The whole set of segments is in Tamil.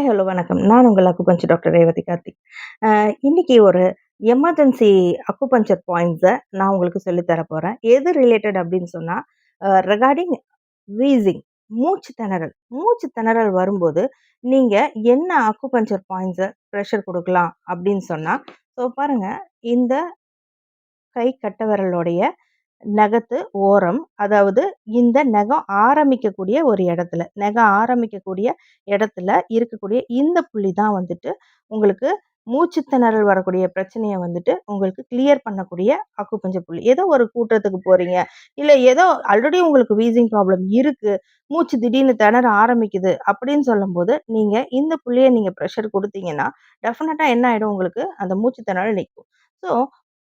ஹாய் ஹலோ வணக்கம். நான் உங்கள் அக்குபஞ்சர் டாக்டர் ரேவதி கார்த்திக். இன்னைக்கு ஒரு எமர்ஜென்சி அக்குபஞ்சர் பாயிண்ட்ஸை நான் உங்களுக்கு சொல்லித்தர போகிறேன் எது ரிலேட்டட் அப்படின்னு சொன்னால் ரெகார்டிங் வீசிங் மூச்சு திணறல். மூச்சு திணறல் வரும்போது நீங்கள் என்ன அக்குபஞ்சர் பாயிண்ட்ஸை ப்ரெஷர் கொடுக்கலாம் அப்படின்னு சொன்னால் ஸோ பாருங்கள் இந்த கை கட்ட விரலோடைய நகத்து ஓரம் அதாவது இந்த நகம் ஆரம்பிக்கக்கூடிய ஒரு இடத்துல நகம் ஆரம்பிக்கக்கூடிய இடத்துல இருக்கக்கூடிய இந்த புள்ளி தான் வந்துட்டு உங்களுக்கு மூச்சு திணறல் வரக்கூடிய பிரச்சனையை வந்துட்டு உங்களுக்கு கிளியர் பண்ணக்கூடிய அக்குப்பஞ்ச புள்ளி. ஏதோ ஒரு கூட்டத்துக்கு போகிறீங்க இல்லை ஏதோ ஆல்ரெடி உங்களுக்கு வீசிங் ப்ராப்ளம் இருக்குது மூச்சு திடீர்னு திணற ஆரம்பிக்குது அப்படின்னு சொல்லும்போது நீங்கள் இந்த புள்ளியை நீங்கள் ப்ரெஷர் கொடுத்தீங்கன்னா டெஃபினட்டாக என்ன ஆகிடும் உங்களுக்கு? அந்த மூச்சு திணறல் நிற்கும் ஸோ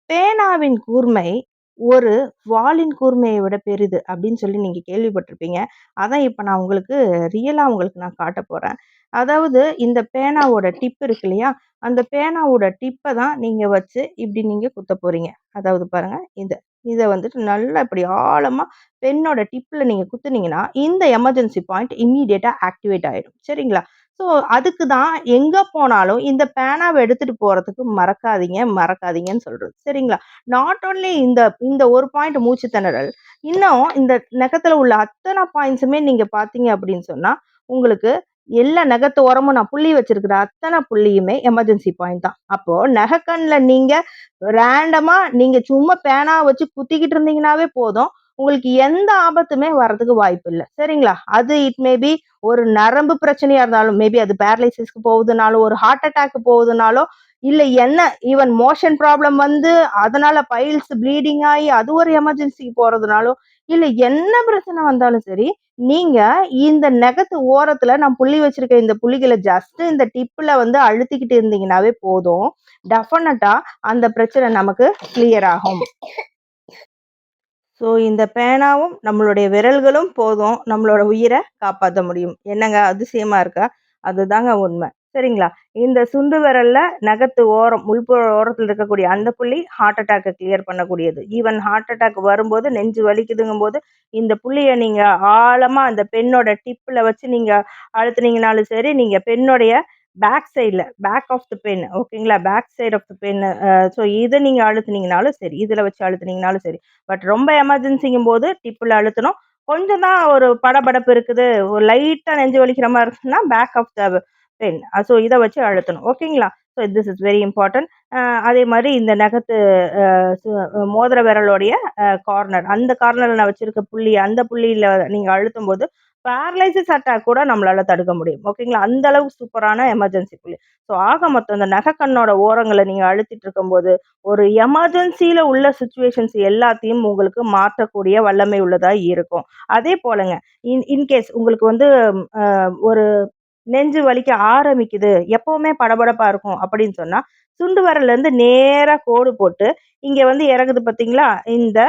பேனாவின் கூர்மை ஒரு வாளின் கூர்மையை விட பெரிது அப்படின்னு சொல்லி நீங்கள் கேள்விப்பட்டிருப்பீங்க. அதான் இப்போ நான் உங்களுக்கு ரியலாக உங்களுக்கு நான் காட்ட போகிறேன் அதாவது இந்த பேனாவோட டிப் இருக்கு இல்லையா? அந்த பேனாவோட டிப்பை தான் நீங்கள் வச்சு இப்படி நீங்கள் குத்த போகிறீங்க அதாவது பாருங்கள் இதை. இதை வந்துட்டு நல்லா இப்படி ஆழமாக பெண்ணோட டிப்பில் நீங்கள் குத்துனீங்கன்னா இந்த எமர்ஜென்சி பாயிண்ட் இம்மீடியட்டாக ஆக்டிவேட் ஆகிடும் சரிங்களா? ஸோ அதுக்கு தான் எங்கே போனாலும் இந்த பேனாவை எடுத்துகிட்டு போகிறதுக்கு மறக்காதீங்க மறக்காதீங்கன்னு சொல்கிறது சரிங்களா? நாட் ஓன்லி இந்த இந்த ஒரு பாயிண்ட் மூச்சு திணறல் இன்னும் இந்த நகத்தில் உள்ள அத்தனை பாயிண்ட்ஸுமே நீங்கள் பார்த்தீங்க அப்படின்னு சொன்னால் உங்களுக்கு எல்லா நகத்து உரமும் நான் புள்ளி வச்சிருக்கிற அத்தனை புள்ளியுமே எமர்ஜென்சி பாயிண்ட் தான். அப்போ நகைக்கண்ணில் நீங்கள் ரேண்டமாக நீங்கள் சும்மா பேனா வச்சு குத்திக்கிட்டு இருந்தீங்கன்னாவே போதும். உங்களுக்கு எந்த ஆபத்துமே வர்றதுக்கு வாய்ப்பு இல்லை சரிங்களா? அது இட் மேபி ஒரு நரம்பு பிரச்சனையா இருந்தாலும் மேபி அது பேரலைசிஸ்க்கு போகுதுனாலும் ஒரு ஹார்ட் அட்டாக் போகுதுனாலும் இல்லை என்ன ஈவன் மோஷன் ப்ராப்ளம் வந்து அதனால பைல்ஸ் ப்ளீடிங் ஆகி அது ஒரு எமர்ஜென்சிக்கு போறதுனாலும் இல்லை என்ன பிரச்சனை வந்தாலும் சரி நீங்க இந்த நெகத்து ஓரத்துல நான் புள்ளி வச்சிருக்க இந்த புள்ளிகளை ஜஸ்ட் இந்த டிப்ல வந்து அழுத்திக்கிட்டு இருந்தீங்கன்னாவே போதும். டெஃபினட்டா அந்த பிரச்சனை நமக்கு கிளியர் ஆகும். ஸோ இந்த பேனாவும் நம்மளுடைய விரல்களும் போதும். நம்மளோட உயிரை காப்பாற்ற முடியும். என்னங்க அதிசயமா இருக்கா? அதுதாங்க உண்மை. சரிங்களா? இந்த சுண்டு விரல்ல நகத்து ஓரம் உள்புற ஓரத்தில் இருக்கக்கூடிய அந்த புள்ளி ஹார்ட் அட்டாக்கை கிளியர் பண்ணக்கூடியது. ஈவன் ஹார்ட் அட்டாக் வரும்போது நெஞ்சு வலிக்குதுங்கும் போது இந்த புள்ளியை நீங்க ஆழமா அந்த பெண்ணோட டிப்பில் வச்சு நீங்க அழுத்துனீங்கனாலும் சரி நீங்க பெண்ணுடைய பேக் சைடில் பேக் ஆஃப் த பென் ஓகேங்களா back side of the pen so இதை நீங்கள் அழுத்துனீங்கனாலும் சரி இதில் வச்சு அழுத்துனீங்கனாலும் சரி பட் ரொம்ப எமர்ஜென்சிங்கும் போது டிப்பில் அழுத்தணும். கொஞ்சம் தான் ஒரு படபடப்பு இருக்குது ஒரு லைட்டாக நெஞ்சு வலிக்கிற மாதிரி இருக்குன்னா back of the pen so இதை வச்சு அழுத்தணும் ஓகேங்களா so this is very important அதே மாதிரி இந்த நகத்து மோதிர விரலோடைய கார்னர் அந்த கார்னரில் நான் வச்சுருக்க புள்ளி அந்த புள்ளியில் நீங்கள் அழுத்தும் போது பேரலைசிஸ் அட்டாக் கூட நம்மளால தடுக்க முடியும். ஓகேங்களா அந்த அளவுக்கு சூப்பரான எமர்ஜென்சி புள்ளி. ஸோ ஆக மொத்தம் இந்த நகைக்கண்ணோட ஓரங்களை நீங்கள் அழுத்திட்டு இருக்கும்போது ஒரு எமர்ஜென்சியில் உள்ள சுச்சுவேஷன்ஸ் எல்லாத்தையும் உங்களுக்கு மாற்றக்கூடிய வல்லமை உள்ளதாக இருக்கும். அதே போலங்க இன் இன்கேஸ் உங்களுக்கு வந்து ஒரு நெஞ்சு வலிக்க ஆரம்பிக்குது எப்பவுமே படபடப்பா இருக்கும் அப்படின்னு சொன்னா சுண்டு வரலேருந்து நேராக கோடு போட்டு இங்கே வந்து இறங்குது பார்த்தீங்களா இந்த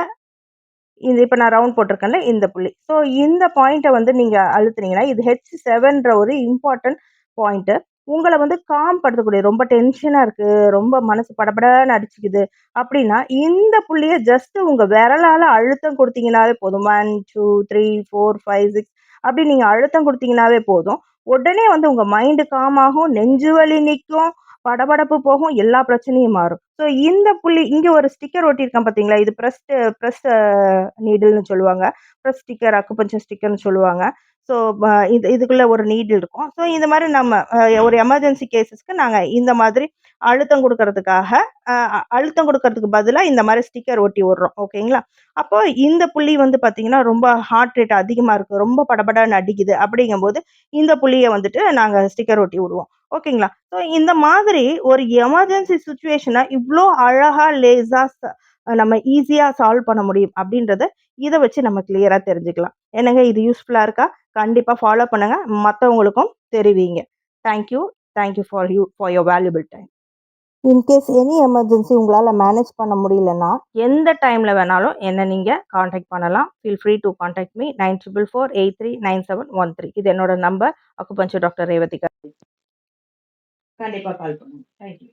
இது இப்போ நான் ரவுண்ட் போட்டிருக்கேன்ல இந்த புள்ளி. ஸோ இந்த பாயிண்ட்டை வந்து நீங்கள் அழுத்துனீங்கன்னா இது ஹெச் செவன்ற ஒரு இம்பார்ட்டன்ட் பாயிண்ட்டு உங்களை வந்து காம் படுத்தக்கூடிய ரொம்ப டென்ஷனாக இருக்குது ரொம்ப மனசு படபடன்னு அடிச்சுக்குது அப்படின்னா இந்த புள்ளியை ஜஸ்ட் உங்கள் விரலால் அழுத்தம் கொடுத்தீங்கனாவே போதும். One two three four five six அப்படி நீங்கள் அழுத்தம் கொடுத்தீங்கனாவே போதும். உடனே வந்து உங்கள் மைண்டு காம் ஆகும் நெஞ்சு வலி நிற்கும். படபடப்பு போகும் எல்லா பிரச்சனையும் மாறும். ஸோ இந்த புள்ளி இங்கே ஒரு ஸ்டிக்கர் ஒட்டியிருக்கேன் பார்த்தீங்களா? இது ப்ரெஸ்ட் ப்ரெஸ் நீடில்னு சொல்லுவாங்க. ப்ரெஸ் ஸ்டிக்கர் அக்குப்பஞ்சம் ஸ்டிக்கர்னு சொல்லுவாங்க. ஸோ இது இதுக்குள்ளே ஒரு நீடில் இருக்கும். ஸோ இந்த மாதிரி நம்ம ஒரு எமர்ஜென்சி கேஸஸ்க்கு நாங்கள் இந்த மாதிரி அழுத்தம் கொடுக்கறதுக்காக அழுத்தம் கொடுக்கறதுக்கு பதிலாக இந்த மாதிரி ஸ்டிக்கர் ஒட்டி விடுறோம். ஓகேங்களா அப்போ இந்த புள்ளி வந்து பார்த்திங்கன்னா ரொம்ப ஹார்ட் ரேட் அதிகமாக இருக்குது ரொம்ப படபடன்னு அடிக்குது. அப்படிங்கும்போது இந்த புள்ளியை வந்துட்டு நாங்கள் ஸ்டிக்கர் ஒட்டி விடுவோம். ஓகேங்களா? ஸோ இந்த மாதிரி ஒரு எமர்ஜென்சி சுச்சுவேஷனை இவ்வளோ அழகாக லேஸாக நம்ம ஈஸியாக சால்வ் பண்ண முடியும் அப்படின்றத இதை வச்சு நம்ம கிளியராக தெரிஞ்சுக்கலாம். என்னங்க இது யூஸ்ஃபுல்லாக இருக்கா? கண்டிப்பாக ஃபாலோ பண்ணுங்கள் மற்றவங்களுக்கும் தெரிவிங்க. Thank you thank you for you for your valuable time in case any emergency உங்களால் மேனேஜ் பண்ண முடியலன்னா எந்த டைமில் வேணாலும் என்ன நீங்கள் காண்டாக்ட் பண்ணலாம். Feel free to contact me nine triple four eight three nine seven one three இது என்னோட நம்பர் அக்குபஞ்சு டாக்டர் ரேவதிகா கண்டிப்பாக கால் பண்ணுங்கள் தேங்க்யூ